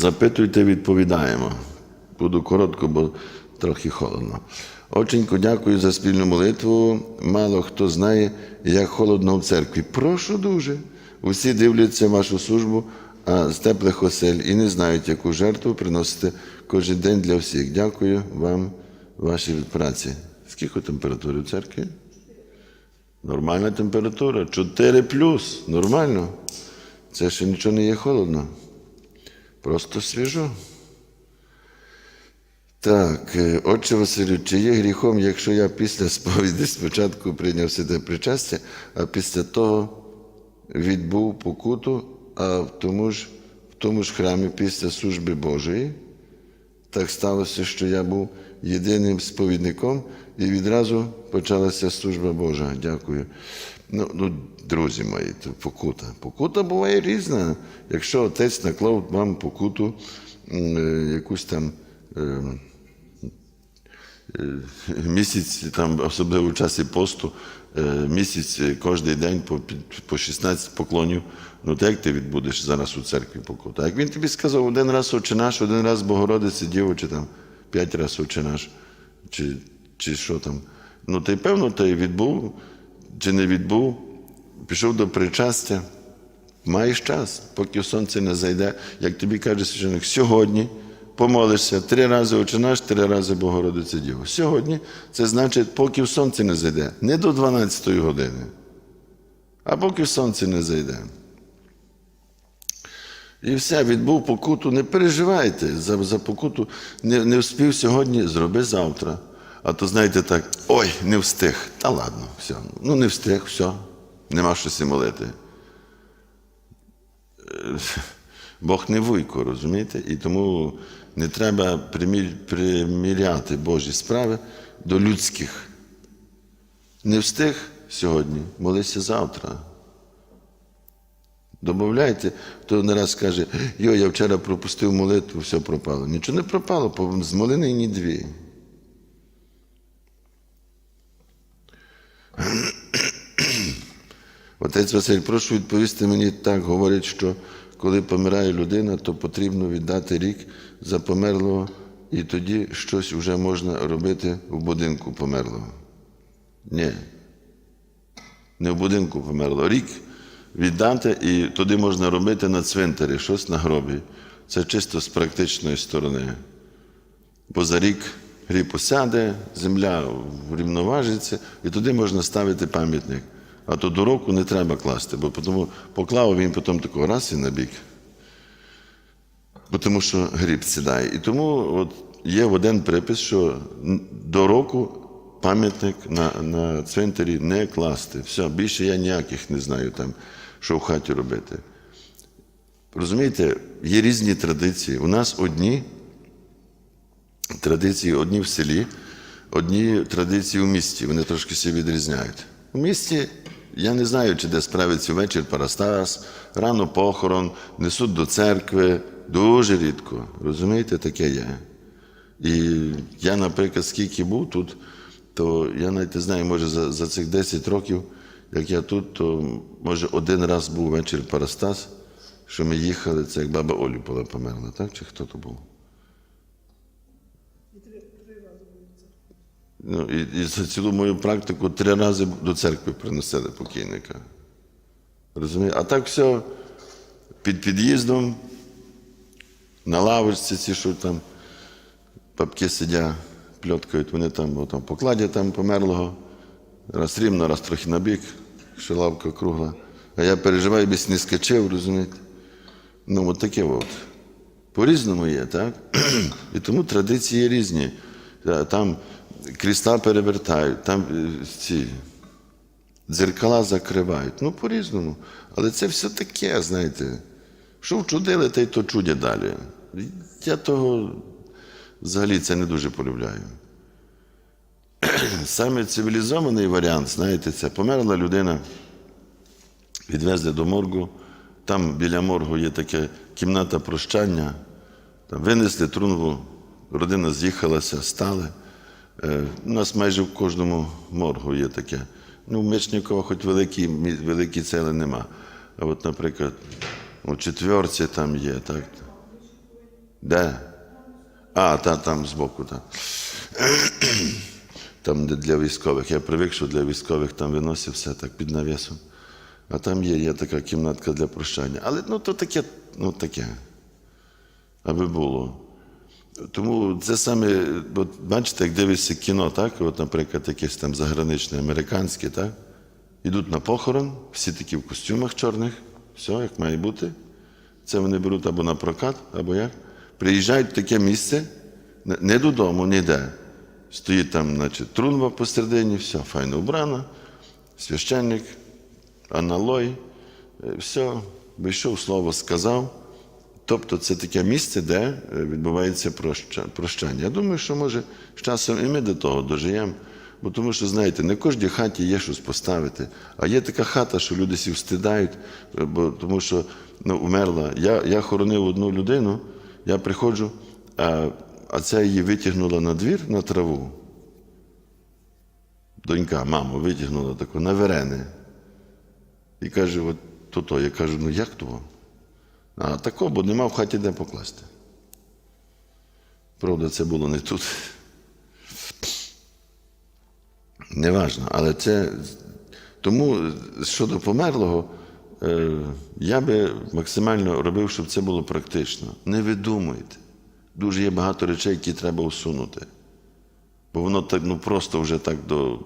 Запитуйте, відповідаємо. Буду коротко, бо трохи холодно. Оченько, дякую за спільну молитву. Мало хто знає, як холодно в церкві. Прошу дуже. Усі дивляться вашу службу а з теплих осель і не знають, яку жертву приносите кожен день для всіх. Дякую вам, вашій праці. Скільки температури в церкві? Нормальна температура. 4 плюс. Нормально. Це ще нічого не є холодно. Просто свіжо. Так, е, отче Василю, чи є гріхом, якщо я після сповіді спочатку прийняв святе причастя, а після того відбув покуту, а в тому ж, в тому ж храмі після служби Божої? Так сталося, що я був єдиним сповідником, і відразу почалася служба Божа. Дякую. Ну, ну, друзі мої, то покута. Покута буває різна. Якщо отець наклав вам покуту, е, якусь там. е, е, Місяць, там, особливо в часі посту, місяць кожен день по, по 16 поклонів. Ну, то як ти відбудеш зараз у церкві покуту? А як він тобі сказав, один раз очі наш, один раз Богородиці Діво, чи там п'ять разів очі наш, чи, чи що там. Ну, ти певно, ти відбув, чи не відбув, пішов до причастя. Маєш час, поки сонце не зайде, як тобі каже священник, сьогодні помолишся три рази Отче наш, три рази Богородиця Діво. Сьогодні це значить, поки сонце не зайде, не до 12 години, а поки сонце не зайде. І все, відбув покуту, не переживайте за, за покуту, не, не встиг сьогодні, зроби завтра. А то знаєте так, ой, не встиг. Та ладно, все. Ну не встиг, все, нема що молити. Бог не вуйко, розумієте? І тому не треба приміряти Божі справи до людських. Не встиг сьогодні, молися завтра. Добавляйте, хто не раз каже, йо, я вчора пропустив молитву, все пропало. Нічого не пропало, з молини ні дві. Отець Василь, прошу відповісти мені так, говорять, що коли помирає людина, то потрібно віддати рік за померлого, і тоді щось вже можна робити в будинку померлого. Ні. Не в будинку померлого. Рік віддати, і туди можна робити на цвинтарі, щось на гробі. Це чисто з практичної сторони. Бо за рік гріб осяде, земля врівноважиться, і туди можна ставити пам'ятник. А то до року не треба класти, бо тому поклав він потім такого раз і на бік. Бо тому що гріб сідає. І тому от є один припис, що до року пам'ятник на, на цвинтарі не класти. Все, більше я ніяких не знаю там, що в хаті робити. Розумієте, є різні традиції. У нас одні традиції одні в селі, одні традиції у місті. Вони трошки всі відрізняють. У місті я не знаю, чи де справиться вечір Парастас, рано похорон, несуть до церкви. Дуже рідко. Розумієте, таке є. І я, наприклад, скільки був тут, то я навіть не знаю, може за, за цих 10 років, як я тут, то може один раз був вечір Парастас, що ми їхали, це як баба Олю була померла, так? Чи хто то був? Ну, і, і за цілу мою практику три рази до церкви приносили покійника. Розумієте? А так все під під'їздом, на лавочці, ці, що там папки сидять, пльоткають, вони там, там покладі там померлого, раз рівно, раз трохи набік, що лавка кругла. А я переживаю, бись не скачив, розумієте? Ну, от таке от. По-різному є, так? І тому традиції різні. Там кріста перевертають, там е, ці дзеркала закривають. Ну, по-різному. Але це все таке, знаєте. Що вчудили, та й то чудять далі. Я того взагалі це не дуже полюбляю. Саме цивілізований варіант, знаєте, це померла людина, відвезли до моргу. Там біля моргу є така кімната прощання. Там винесли трунву, родина з'їхалася, стали. Е, У нас майже в кожному моргу є таке. Ну, в Мечникова хоч великі, великі цели нема. А от, наприклад, у четверці там є, так? Де? А, та, там збоку, так. Там де для військових. Я привик, що для військових там виносять все так під навісом. А там є, є така кімнатка для прощання. Але ну, то таке, ну таке. Аби було. Тому це саме, от бачите, як дивишся кіно, так? От, наприклад, якесь там заграничне, американське, так? Ідуть на похорон, всі такі в костюмах чорних, все, як має бути. Це вони беруть або на прокат, або як. Приїжджають в таке місце, не додому, ніде. Стоїть там, значить, трунва посередині, все, файно вбрано, священник, аналой, е, все, вийшов, слово сказав. Тобто це таке місце, де е, відбувається прощання. Я думаю, що може з часом і ми до того дожиємо. Бо тому що, знаєте, не в кожній хаті є щось поставити. А є така хата, що люди всі встидають, е, бо тому що ну, вмерла. Я, я хоронив одну людину, я приходжу, а, а ця її витягнула на двір на траву. Донька, мама, витягнула таку на верени. І каже: от то то. Я кажу, ну як того? А тако, бо нема в хаті де покласти. Правда, це було не тут. Неважно, але це. Тому щодо померлого, е, я би максимально робив, щоб це було практично. Не видумуйте. Дуже є багато речей, які треба усунути. Бо воно так ну просто вже так до.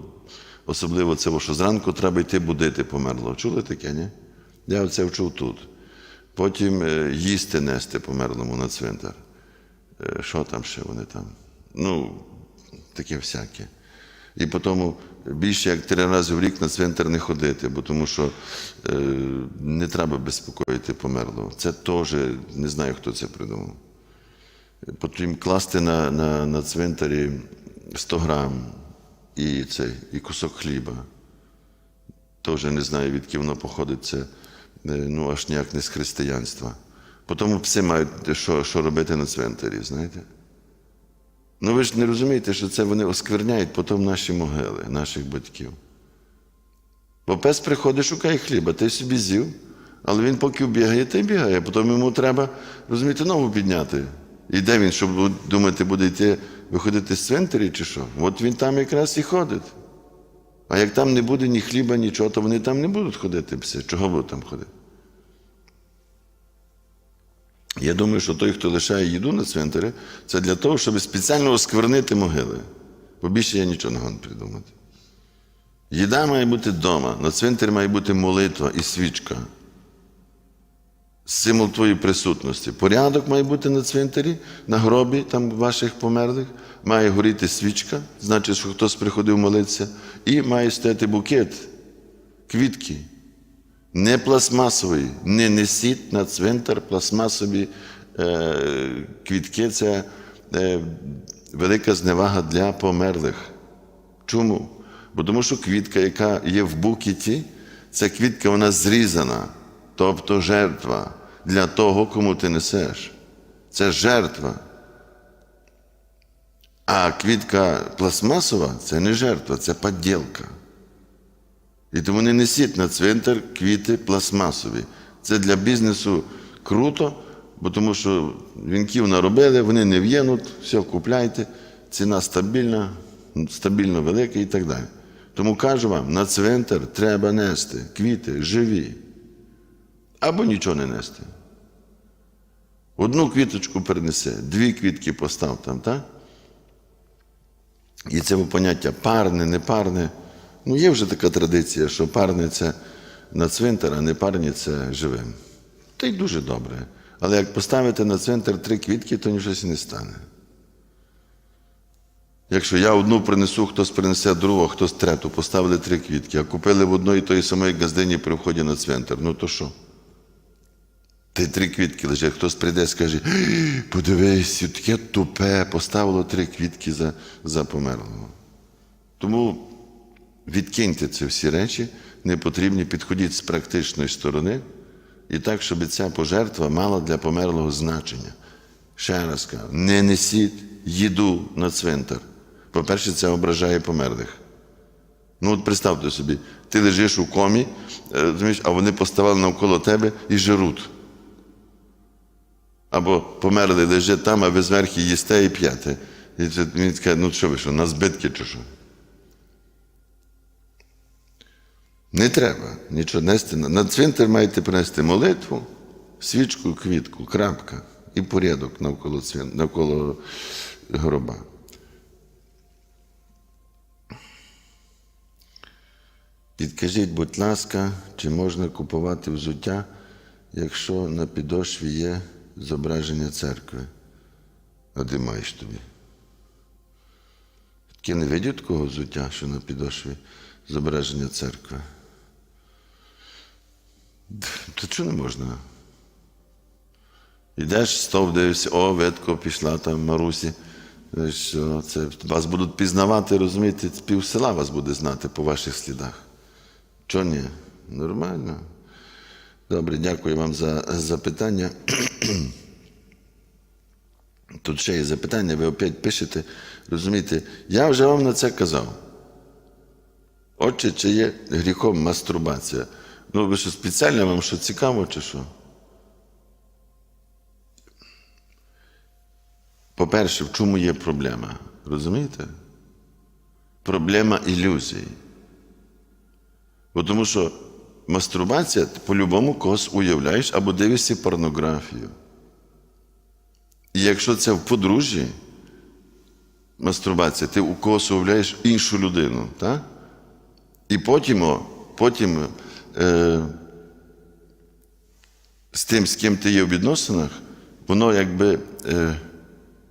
Особливо це, що зранку треба йти будити померлого. Чули таке, ні? Я це вчув тут. Потім е, їсти нести померлому на цвинтар. Е, Що там ще вони там? Ну, таке всяке. І потім більше як три рази в рік на цвинтар не ходити, бо тому що е, не треба безпокоїти померлого. Це теж не знаю, хто це придумав. Потім класти на, на, на цвинтарі 100 грам і, цей, і кусок хліба. Теж не знаю, відки воно походить. Це е, ну, аж ніяк не з християнства. Потім пси мають що, що робити на цвинтарі, знаєте? Ну ви ж не розумієте, що це вони оскверняють потім наші могили, наших батьків. Бо пес приходить, шукає хліба, ти собі з'їв, але він поки бігає, й бігає, потім йому треба, розумієте, ногу підняти. І де він, щоб думати, буде йти виходити з цвинтарі чи що? От він там якраз і ходить. А як там не буде ні хліба, нічого, то вони там не будуть ходити пси. Чого будуть там ходити? Я думаю, що той, хто лишає їду на цвинтарі, це для того, щоб спеціально осквернити могили. Бо більше я нічого не можу придумати. Їда має бути вдома, на цвинтарі має бути молитва і свічка. Символ твоєї присутності. Порядок має бути на цвинтарі, на гробі там ваших померлих. Має горіти свічка, значить, що хтось приходив молитися, і має стояти букет, квітки. Не пластмасовий, не несіть на цвинтар пластмасові е, квітки. Це е, велика зневага для померлих. Чому? Бо тому що квітка, яка є в букеті, ця квітка вона зрізана, тобто жертва для того, кому ти несеш. Це жертва. А квітка пластмасова це не жертва, це поділка. І тому не несіть на цвинтар квіти пластмасові. Це для бізнесу круто, бо тому що вінків наробили, вони не в'єнуть, все купляйте, ціна стабільна, стабільно велика і так далі. Тому кажу вам, на цвинтар треба нести квіти живі. Або нічого не нести. Одну квіточку перенесе, дві квітки постав там, так? І це поняття парне, непарне. Ну, є вже така традиція, що парне це на цвинтар, а не парні це живим. Та й дуже добре. Але як поставити на цвинтар три квітки, то нічого не стане. Якщо я одну принесу, хтось принесе другу, хтось трету, поставили три квітки, а купили в одної тої самої газдині при вході на цвинтар, ну то що? Ти три квітки лежать, хтось прийде і скаже, «Ей, подивись, таке тупе, поставило три квітки за, за померлого. Тому відкиньте ці всі речі, не потрібні, підходіть з практичної сторони, і так, щоб ця пожертва мала для померлого значення. Ще раз кажу, не несіть їду на цвинтар. По-перше, це ображає померлих. Ну, от представте собі, ти лежиш у комі, е, а вони поставали навколо тебе і жируть. Або померли, лежить там, а ви зверху їсте і п'єте. І він каже, ну що ви що, на збитки чи що? Не треба нічого нести. На цвинтар маєте принести молитву, свічку, квітку, крапка і порядок навколо, цвин... навколо гроба. Підкажіть, будь ласка, чи можна купувати взуття, якщо на підошві є зображення церкви? А де маєш тобі? Таке не видять такого взуття, що на підошві зображення церкви. То чого не можна? Йдеш, стов дивишся, о, ветко пішла там Марусі. Що це, вас будуть пізнавати, розумієте, пів села вас буде знати по ваших слідах. Чого ні? Нормально. Добре, дякую вам за запитання. Тут ще є запитання, ви опять пишете. Розумієте, я вже вам на це казав. Отже, чи є гріхом мастурбація? Ну, ви що спеціально вам що цікаво, чи що? По-перше, в чому є проблема? Розумієте? Проблема ілюзій. Бо тому що мастурбація, ти по-любому когось уявляєш або дивишся порнографію. І якщо це в подружжі, мастурбація, ти у когось уявляєш іншу людину, так? І потім, потім е, з тим, з ким ти є в відносинах, воно якби е,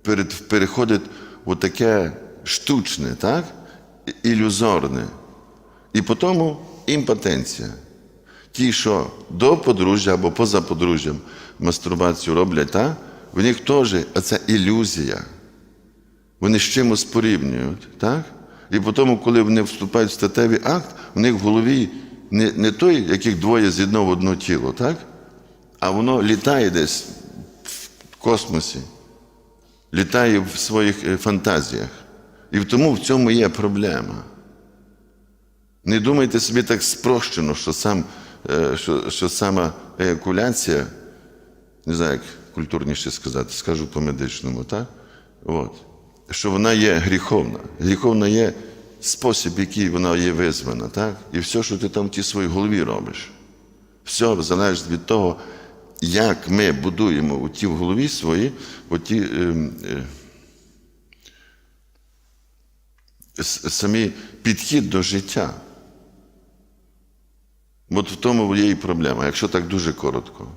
перед, переходить в таке штучне, так? Ілюзорне. І потім імпотенція. Ті, що до подружжя або поза подружжям мастурбацію роблять, так? в них теж це ілюзія. Вони з чимось порівнюють, так? І потім, коли вони вступають в статевий акт, у них в голові не, не той, яких двоє з'єднав в одно тіло, так? А воно літає десь в космосі, літає в своїх е, фантазіях. І тому в цьому є проблема. Не думайте собі так спрощено, що, сам, що, що сама еякуляція, не знаю, як культурніше сказати, скажу по-медичному, так? От. Що вона є гріховна. Гріховна є спосіб, який вона є визвана, так? І все, що ти там в тій своїй голові робиш. Все залежить від того, як ми будуємо у ті в голові свої, оті, е, е, самі підхід до життя. От в тому є і проблема, якщо так дуже коротко.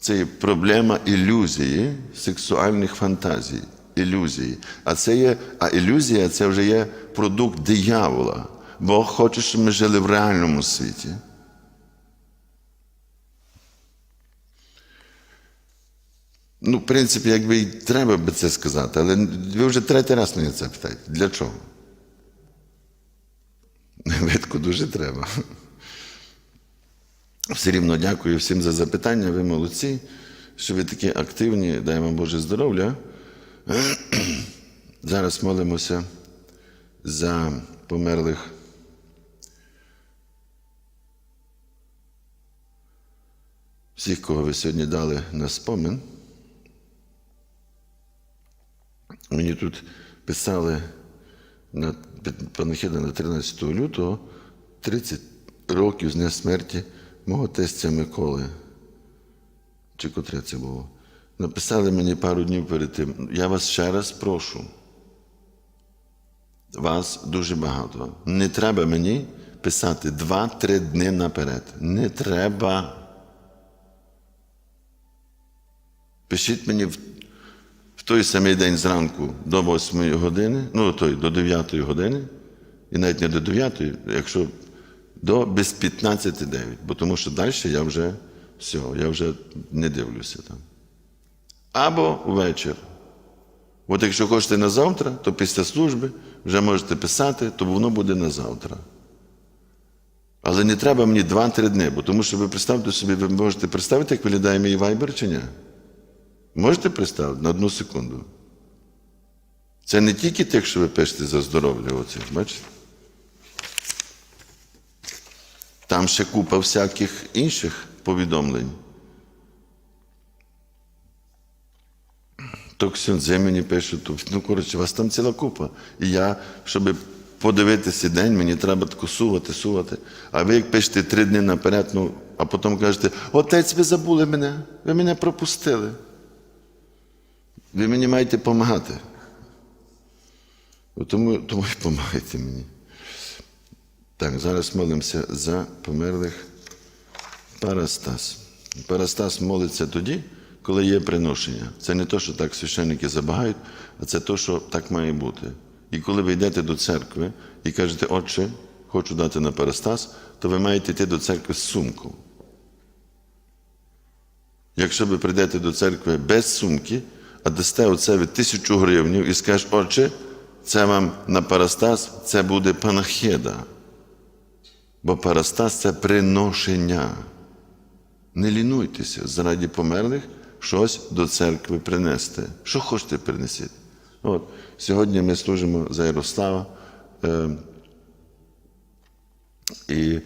Це є проблема ілюзії, сексуальних фантазій. Ілюзії. А це є, а ілюзія це вже є продукт диявола. Бог хоче, щоб ми жили в реальному світі. Ну, в принципі, якби і треба би це сказати, але ви вже третій раз мене це питаєте. Для чого? Видко дуже треба. Все рівно дякую всім за запитання. Ви молодці, що ви такі активні. Дай вам Боже здоров'я. Зараз молимося за померлих. Всіх, кого ви сьогодні дали на спомин. Мені тут писали на панахида на 13 лютого 30 років з дня смерті мого тестя Миколи. Чи котре це було? Написали мені пару днів перед тим. Я вас ще раз прошу. Вас дуже багато. Не треба мені писати 2-3 дні наперед. Не треба. Пишіть мені в, в той самий день зранку до 8 години, ну той до 9 години, і навіть не до 9, якщо до без 15-9, бо тому що далі я вже все, я вже не дивлюся там. Або ввечір. От якщо хочете на завтра, то після служби вже можете писати, то воно буде на завтра. Але не треба мені 2-3 дні, бо тому що ви представте собі, ви можете представити, як виглядає мій вайбер чи ні? Можете представити на одну секунду? Це не тільки тих, що ви пишете за здоров'я, оцих, бачите? Там ще купа всяких інших повідомлень. То ксюндзи мені пишуть, то, ну коротше, у вас там ціла купа. І я, щоб подивитися день, мені треба таку сувати, сувати. А ви як пишете три дні наперед, ну, а потім кажете, отець, ви забули мене, ви мене пропустили. Ви мені маєте допомагати. Тому, тому і допомагайте мені. Так, зараз молимося за померлих Парастас. Парастас молиться тоді, коли є приношення. Це не то, що так священники забагають, а це то, що так має бути. І коли ви йдете до церкви і кажете, отче, хочу дати на Парастас, то ви маєте йти до церкви з сумкою. Якщо ви прийдете до церкви без сумки, а дасте оце від тисячу гривнів і скажеш, отче, це вам на Парастас, це буде панахеда. Бо Парастас це приношення. Не лінуйтеся заради померлих щось до церкви принести. Що хочете принесіть? От, сьогодні ми служимо за Ярослава. Е, і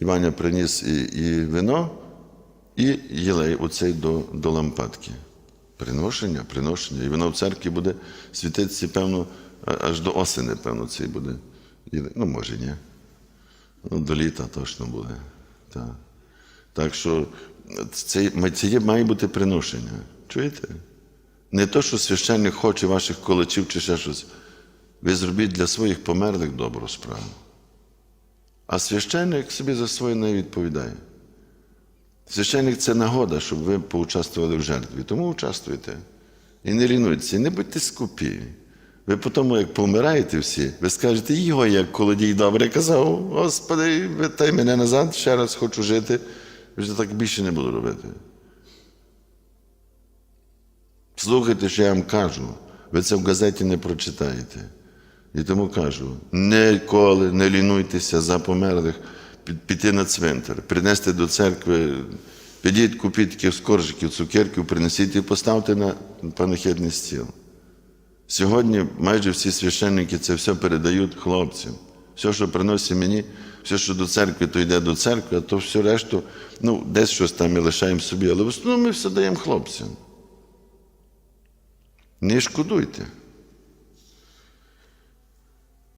Іваня приніс і, і вино, і єлей оцей до, до лампадки. Приношення, приношення. І воно в церкві буде світитися, певно, аж до осени, певно, цей буде. Ну, може, ні. Ну, до літа точно буде. Так, так що це, це має бути приношення. Чуєте? Не то, що священник хоче ваших колачів чи ще щось. Ви зробіть для своїх померлих добру справу. А священник собі за своє не відповідає. Священник це нагода, щоб ви поучаствували в жертві. Тому участвуйте. І не лінуйтеся, і не будьте скупі. Ви потім, як помираєте всі, ви скажете, його, як колодій добре казав, Господи, витай мене назад, ще раз хочу жити. Вже так більше не буду робити. Слухайте, що я вам кажу. Ви це в газеті не прочитаєте. І тому кажу: ніколи не лінуйтеся за померлих піти на цвинтар, принести до церкви, підіть, купіть таких скоржиків, цукерків, принесіть і поставте на панахідний стіл. Сьогодні майже всі священники це все передають хлопцям. Все, що приносить мені, все, що до церкви, то йде до церкви, а то все решту, ну, десь щось там ми лишаємо собі, але в основному ми все даємо хлопцям. Не шкодуйте.